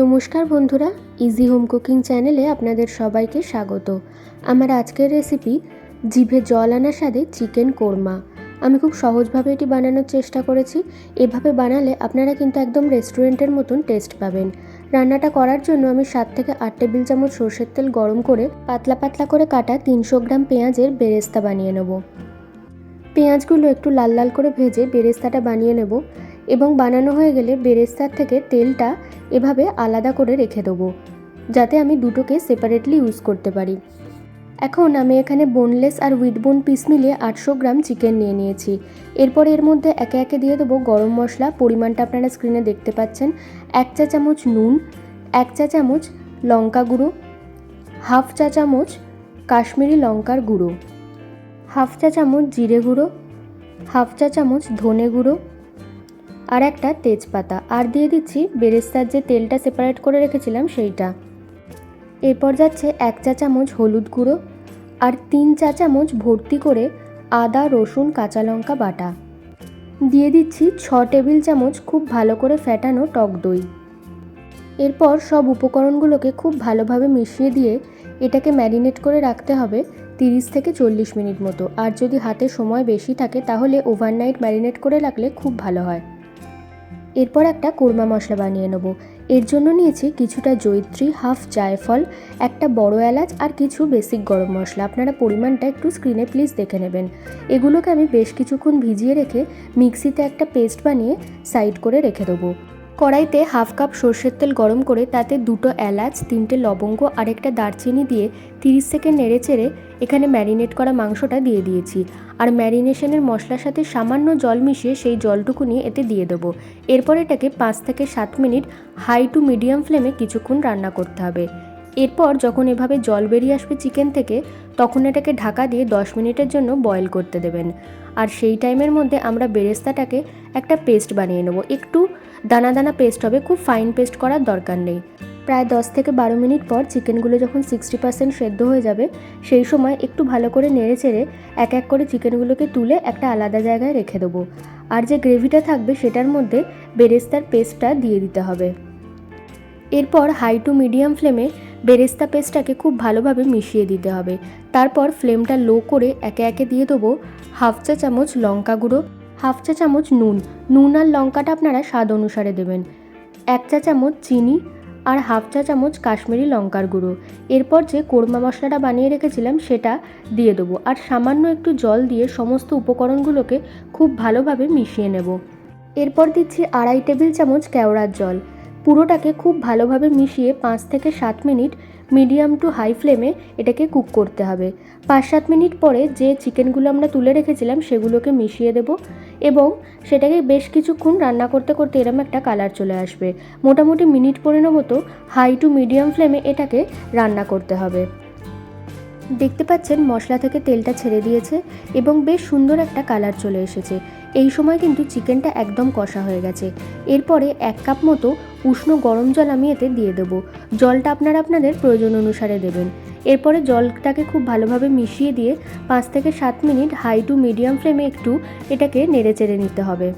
নমস্কার বন্ধুরা easy home cooking চ্যানেলে আপনাদের সবাইকে স্বাগত। আমার আজকের রেসিপি জিভে জল আনার স্বাদে চিকেন কোরমা। আমি খুব সহজভাবে এটি বানানোর চেষ্টা করেছি। এভাবে বানালে আপনারা কিন্তু একদম রেস্টুরেন্টের মতন টেস্ট পাবেন। রান্নাটা করার জন্য আমি সাত থেকে আট টেবিল চামচ সর্ষের তেল গরম করে পাতলা পাতলা করে কাটা তিনশো গ্রাম পেঁয়াজের বেরেস্তা বানিয়ে নেব। পেঁয়াজগুলো একটু লাল লাল করে ভেজে বেরেস্তাটা বানিয়ে নেব এবং বানানো হয়ে গেলে বেরেস্তার থেকে তেলটা এভাবে আলাদা করে রেখে দেবো, যাতে আমি দুটোকে সেপারেটলি ইউজ করতে পারি। এখন আমি এখানে বোনলেস আর উইথ বোন পিস মিলিয়ে আটশো গ্রাম চিকেন নিয়ে নিয়েছি। এরপর এর মধ্যে একে একে দিয়ে দেবো গরম মশলা, পরিমাণটা আপনারা স্ক্রিনে দেখতে পাচ্ছেন, এক চা চামচ নুন, এক চা চামচ লঙ্কা গুঁড়ো, হাফ চা চামচ কাশ্মীরি লঙ্কার গুঁড়ো। হাফ চা চামচ জিরে গুঁড়ো, হাফ চা চামচ ধনে গুঁড়ো আর একটা তেজপাতা। আর দিয়ে দিচ্ছি বেরেস্তার যে তেলটা সেপারেট করে রেখেছিলাম সেইটা। এরপর যাচ্ছে এক চা চামচ হলুদ গুঁড়ো আর তিন চা চামচ ভর্তি করে আদা, রসুন, কাঁচা লঙ্কা বাটা। দিয়ে দিচ্ছি ছ টেবিল চামচ খুব ভালো করে ফ্যাটানো টক দই। এরপর সব উপকরণগুলোকে খুব ভালোভাবে মিশিয়ে দিয়ে এটাকে ম্যারিনেট করে রাখতে হবে। তিরিশ থেকে চল্লিশ মিনিট মতো। আর যদি হাতে সময় বেশি থাকে, তাহলে ওভারনাইট ম্যারিনেট করে রাখলে খুব ভালো হয়। এরপর একটা কোরমা মশলা বানিয়ে নেব। এর জন্য নিয়েছি কিছুটা জৈত্রী হাফ জায়ফল, একটা বড় এলাচ আর কিছু বেসিক গরম মশলা। আপনারা পরিমাণটা একটু স্ক্রিনে প্লিজ দেখে নেবেন। এগুলোকে আমি বেশ কিছুক্ষণ ভিজিয়ে রেখে মিক্সিতে একটা পেস্ট বানিয়ে সাইড করে রেখে দেবো। কড়াইতে হাফ কাপ সর্ষের তেল গরম করে তাতে দুটো এলাচ, তিনটে লবঙ্গ আর একটা দারচিনি দিয়ে তিরিশ সেকেন্ড নেড়ে চেড়ে এখানে ম্যারিনেট করা মাংসটা দিয়ে দিয়েছি। আর ম্যারিনেশনের মশলার সাথে সামান্য জল মিশিয়ে সেই জলটুকু নিয়ে এতে দিয়ে দেবো। এরপর এটাকে পাঁচ থেকে সাত মিনিট হাই টু মিডিয়াম ফ্লেমে কিছুক্ষণ রান্না করতে হবে। এরপর যখন এভাবে জল বেরিয়ে আসবে চিকেন থেকে, তখন এটাকে ঢাকা দিয়ে দশ মিনিটের জন্য বয়েল করতে দেবেন। আর সেই টাইমের মধ্যে আমরা বেরেস্তাটাকে একটা পেস্ট বানিয়ে নেব। একটু দানা দানা পেস্ট হবে, খুব ফাইন পেস্ট করার দরকার নেই। প্রায় দশ থেকে বারো মিনিট পর চিকেনগুলো যখন সিক্সটি পার্সেন্ট সেদ্ধ হয়ে যাবে, সেই সময় একটু ভালো করে নেড়ে চেড়ে এক এক করে চিকেনগুলোকে তুলে একটা আলাদা জায়গায় রেখে দেবো। আর যে গ্রেভিটা থাকবে সেটার মধ্যে বেরেস্তার পেস্টটা দিয়ে দিতে হবে। এরপর হাই টু মিডিয়াম ফ্লেমে বেরেস্তা পেস্টটাকে খুব ভালোভাবে মিশিয়ে দিতে হবে। তারপর ফ্লেমটা লো করে একে একে দিয়ে দেবো হাফ চা চামচ লঙ্কা গুঁড়ো, হাফ চা চামচ নুন। নুন আর লঙ্কাটা আপনারা স্বাদ অনুসারে দেবেন। এক চা চামচ চিনি আর হাফ চা চামচ কাশ্মীরি লঙ্কার গুঁড়ো। এরপর যে কোরমা মশলাটা বানিয়ে রেখেছিলাম সেটা দিয়ে দেবো আর সামান্য একটু জল দিয়ে সমস্ত উপকরণগুলোকে খুব ভালোভাবে মিশিয়ে নেব। এরপর দিচ্ছি আড়াই টেবিল চামচ কেওড়ার জল। পুরোটাকে খুব ভালোভাবে মিশিয়ে পাঁচ থেকে সাত মিনিট মিডিয়াম টু হাই ফ্লেমে এটাকে কুক করতে হবে। পাঁচ সাত মিনিট পরে যে চিকেনগুলো আমরা তুলে রেখেছিলাম সেগুলোকে মিশিয়ে দেব এবং সেটাকে বেশ কিছুক্ষণ রান্না করতে করতে এরম একটা কালার চলে আসবে। মোটামুটি মিনিট পনেরো মতো হাই টু মিডিয়াম ফ্লেমে এটাকে রান্না করতে হবে। দেখতে পাচ্ছেন মশলা থেকে তেলটা ছেড়ে দিয়েছে এবং বেশ সুন্দর একটা কালার চলে এসেছে। এই সময় কিন্তু চিকেনটা একদম কষা হয়ে গেছে। এরপরে এক কাপ মতো উষ্ণ গরম জল আমি এতে দিয়ে দেবো। জলটা আপনারা আপনাদের প্রয়োজন অনুসারে দেবেন। এরপরে জলটাকে খুব ভালোভাবে মিশিয়ে দিয়ে পাঁচ থেকে সাত মিনিট হাই টু মিডিয়াম ফ্লেমে একটু এটাকে নেড়ে চেড়ে নিতে হবে।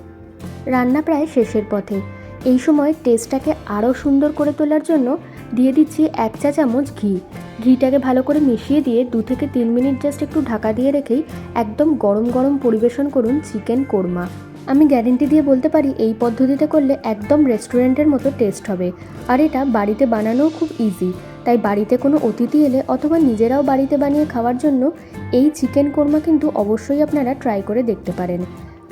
রান্না প্রায় শেষের পথে। এই সময় টেস্টটাকে আরও সুন্দর করে তোলার জন্য দিয়ে দিচ্ছি এক চা চামচ ঘি। ঘিটাকে ভালো করে মিশিয়ে দিয়ে দু থেকে তিন মিনিট জাস্ট একটু ঢাকা দিয়ে রেখেই একদম গরম গরম পরিবেশন করুন চিকেন কোরমা। আমি গ্যারেন্টি দিয়ে বলতে পারি এই পদ্ধতিতে করলে একদম রেস্টুরেন্টের মতো টেস্ট হবে। আর এটা বাড়িতে বানানোও খুব ইজি তাই বাড়িতে কোনো অতিথি এলে অথবা নিজেরাও বাড়িতে বানিয়ে খাওয়ার জন্য এই চিকেন কোরমা কিন্তু অবশ্যই আপনারা ট্রাই করে দেখতে পারেন।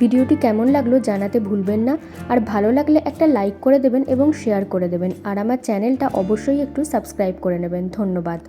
ভিডিওটি কেমন লাগল জানাতে ভুলবেন না, আর ভালো লাগলে একটা লাইক করে দেবেন এবং শেয়ার করে দেবেন, আর আমার চ্যানেলটা অবশ্যই একটু সাবস্ক্রাইব করে নেবেন, ধন্যবাদ।